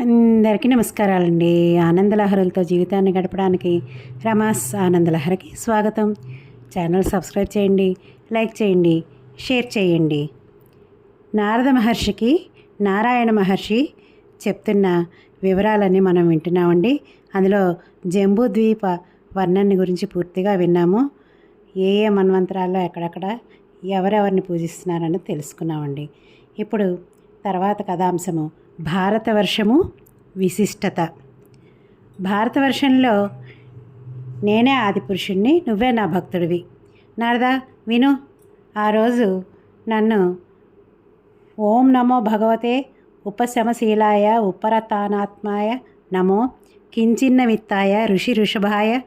అందరికీ నమస్కారాలండి. ఆనందలహరులతో జీవితాన్ని గడపడానికి రమాస్ ఆనందలహరికి స్వాగతం. ఛానల్ సబ్స్క్రైబ్ చేయండి లైక్ చేయండి షేర్ చేయండి. నారద మహర్షికి నారాయణ మహర్షి చెప్తున్న వివరాలన్నీ మనం వింటున్నామండి. అందులో జంబూ ద్వీప గురించి పూర్తిగా విన్నాము. ఏ ఏ మన్వంతరాల్లో ఎక్కడెక్కడ ఎవరెవరిని పూజిస్తున్నారని తెలుసుకున్నామండి. ఇప్పుడు తర్వాత కథాంశము. భారతవర్షము విశిష్టత. భారతవర్షంలో నేనే ఆదిపురుషుణ్ణి నువ్వే నా భక్తుడివి. నారదా విను ఆ రోజు నన్ను ఓం నమో భగవతే ఉపశమశీలాయ ఉపరతానాత్మాయ నమో కించిన్న విత్తాయ ఋషి ఋషభాయ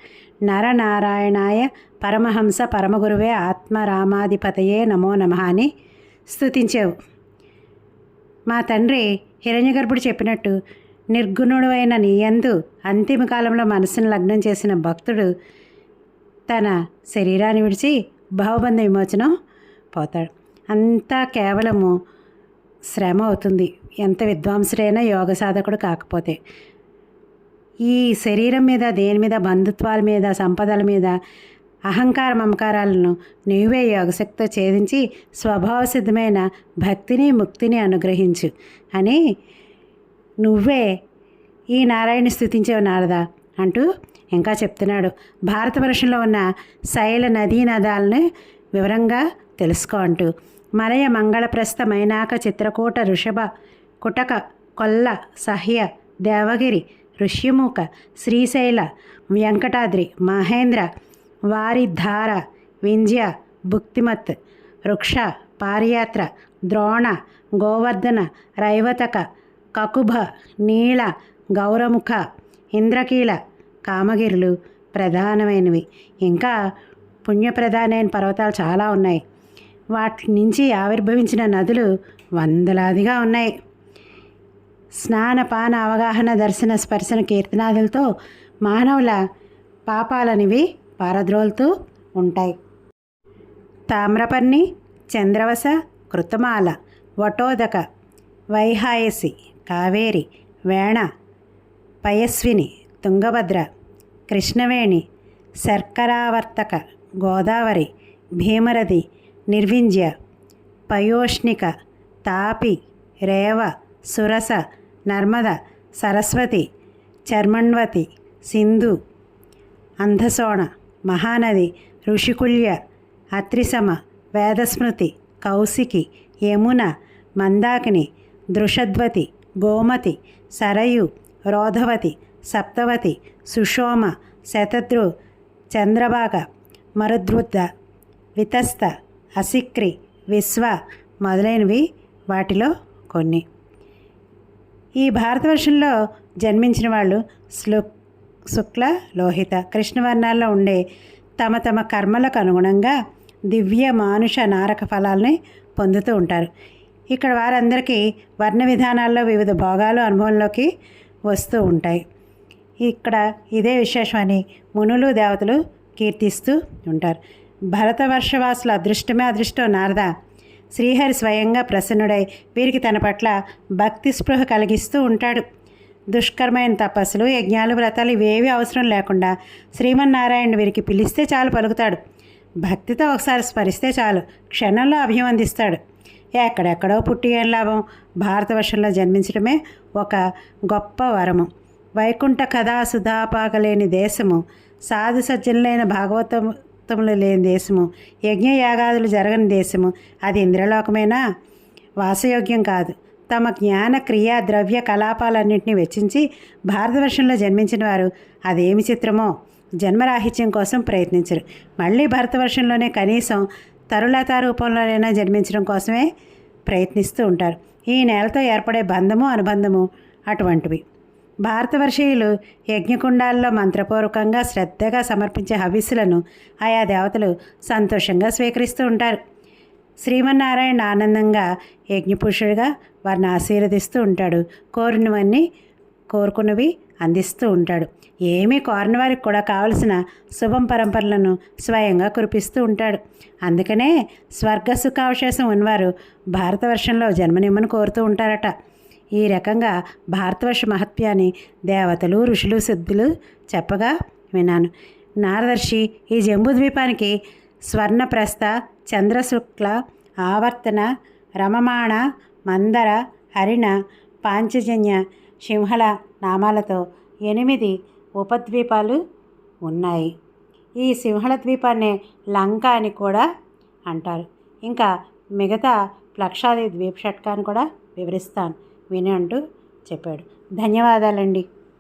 నరనారాయణాయ పరమహంస పరమగురువే ఆత్మరామాధిపతయే నమో నమః అని స్థుతించావు మా తండ్రి హిరణ్యగర్భుడు చెప్పినట్టు నిర్గుణుడైన నీయందు అంతిమ కాలంలో మనసును లగ్నం చేసిన భక్తుడు తన శరీరాన్ని విడిచి భావబంధ విమోచనం పోతాడు. అంతా కేవలము శ్రమ అవుతుంది. ఎంత విద్వాంసుడైనా యోగ సాధకుడు కాకపోతే. ఈ శరీరం మీద దేని మీద బంధుత్వాల మీద సంపదల మీద అహంకార మమకారాలను నీవే యోగశక్తితో ఛేదించి స్వభావసిద్ధమైన భక్తిని ముక్తిని అనుగ్రహించు. అని నువ్వే ఈ నారాయణ స్థుతించేవు నారదా అంటూ ఇంకా చెప్తున్నాడు. భారత వర్షంలో ఉన్న శైల నదీ నదాలను వివరంగా తెలుసుకో అంటూ. మలయ మంగళప్రస్థ మైనాక చిత్రకూట ఋషభ కుటక కొల్ల సహ్య దేవగిరి ఋష్యముఖ శ్రీశైల వెంకటాద్రి మహేంద్ర వారి ధార వింధ్య భుక్తిమత్ వృక్ష పారియాత్ర ద్రోణ గోవర్ధన రైవతక కకుభ నీళ గౌరముఖ ఇంద్రకీల కామగిరులు ప్రధానమైనవి. ఇంకా పుణ్యప్రధానమైన పర్వతాలు చాలా ఉన్నాయి. వాటి నుంచి ఆవిర్భవించిన నదులు వందలాదిగా ఉన్నాయి. స్నానపాన అవగాహన దర్శన స్పర్శన కీర్తనాదులతో మానవుల పాపాలనివి పారద్రోలుతూ ఉంటాయి. తామ్రపర్ణి చంద్రవస కృతమాల వటోదక వైహాయసి కావేరి వేణ పయస్విని తుంగభద్ర కృష్ణవేణి శర్కరావర్తక గోదావరి భీమరథి నిర్వింజ్య పయోష్ణిక తాపి రేవ సురస నర్మద సరస్వతి చర్మణ్వతి సింధు అంధసోణ. మహానది ఋషికుల్య అత్రిసమ వేదస్మృతి కౌశికి యమున మందాకిని దృషద్వతి గోమతి సరయు రోధవతి సప్తవతి సుషోమ శతద్రు చంద్రభాగ మరుద్రుద్ద వితస్త అసిక్రి విశ్వ మొదలైనవి వాటిలో కొన్ని. ఈ భారతవర్షంలో జన్మించిన వాళ్ళు శ్లోక్ శుక్ల లోహిత కృష్ణవర్ణాల్లో ఉండే తమ తమ కర్మలకు అనుగుణంగా దివ్య మానుష నారక ఫలాల్ని పొందుతూ ఉంటారు. ఇక్కడ వారందరికీ వర్ణ విధానాల్లో వివిధ భోగాలు అనుభవంలోకి వస్తూ ఉంటాయి. ఇక్కడ ఇదే విశేషమని మునులు దేవతలు కీర్తిస్తూ ఉంటారు. భరతవర్షవాసుల అదృష్టమే అదృష్టం నారద శ్రీహరి స్వయంగా ప్రసన్నుడై వీరికి తన పట్ల భక్తి స్పృహ కలిగిస్తూ ఉంటాడు. దుష్కరమైన తపస్సులు యజ్ఞాలు వ్రతాలు ఇవేవి అవసరం లేకుండా శ్రీమన్నారాయణ వీరికి పిలిస్తే చాలు పలుకుతాడు. భక్తితో ఒకసారి స్మరిస్తే చాలు క్షణంలో అభివందిస్తాడు ఎక్కడెక్కడో పుట్టి ఏం లాభం? భారతవర్షంలో జన్మించడమే ఒక గొప్ప వరము. వైకుంఠ కథా సుధాపాకలేని దేశము. సాధు సజ్జనులైన భాగవతములు లేని దేశము. యజ్ఞయాగాదులు జరగని దేశము. అది ఇంద్రలోకమేనా? వాసయోగ్యం కాదు. తమ జ్ఞాన క్రియా ద్రవ్య కలాపాలన్నింటినీ వెచ్చించి భారతవర్షంలో జన్మించిన వారు. అదేమి చిత్రమో? జన్మరాహిత్యం కోసం ప్రయత్నించరు. మళ్ళీ భారతవర్షంలోనే కనీసం తరులత రూపంలోనైనా జన్మించడం కోసమే ప్రయత్నిస్తూ ఉంటారు. ఈ నేలతో ఏర్పడే బంధము అనుబంధము అటువంటివి. భారతవర్షీయులు యజ్ఞకుండాల్లో మంత్రపూర్వకంగా శ్రద్ధగా సమర్పించే హవిస్సులను ఆయా దేవతలు సంతోషంగా స్వీకరిస్తూ ఉంటారు. శ్రీమన్నారాయణ ఆనందంగా యజ్ఞపురుషుడిగా వారిని ఆశీర్వదిస్తూ ఉంటాడు. కోరినవన్నీ కోరుకున్నవి అందిస్తూ ఉంటాడు. ఏమీ కోరిన వారికి కూడా కావలసిన శుభం పరంపరలను స్వయంగా కురిపిస్తూ ఉంటాడు. అందుకనే స్వర్గ సుఖావశేషం ఉన్నవారు భారతవర్షంలో జన్మనిమ్మని కోరుతూ ఉంటారట. ఈ రకంగా భారతవర్ష మహత్యాన్ని దేవతలు ఋషులు సిద్ధులు చెప్పగా విన్నాను. నారదర్శి ఈ జంబూద్వీపానికి స్వర్ణప్రస్థ చంద్రశుక్ల ఆవర్తన రమమాణ మందర హరిణ పాంచజన్య సింహల నామాలతో ఎనిమిది ఉపద్వీపాలు ఉన్నాయి. ఈ సింహళ ద్వీపాన్ని లంక అని కూడా అంటారు. ఇంకా మిగతా లక్షాది ద్వీప షట్కాన్ని కూడా వివరిస్తాను. విని అంటూ చెప్పాడు. ధన్యవాదాలండి.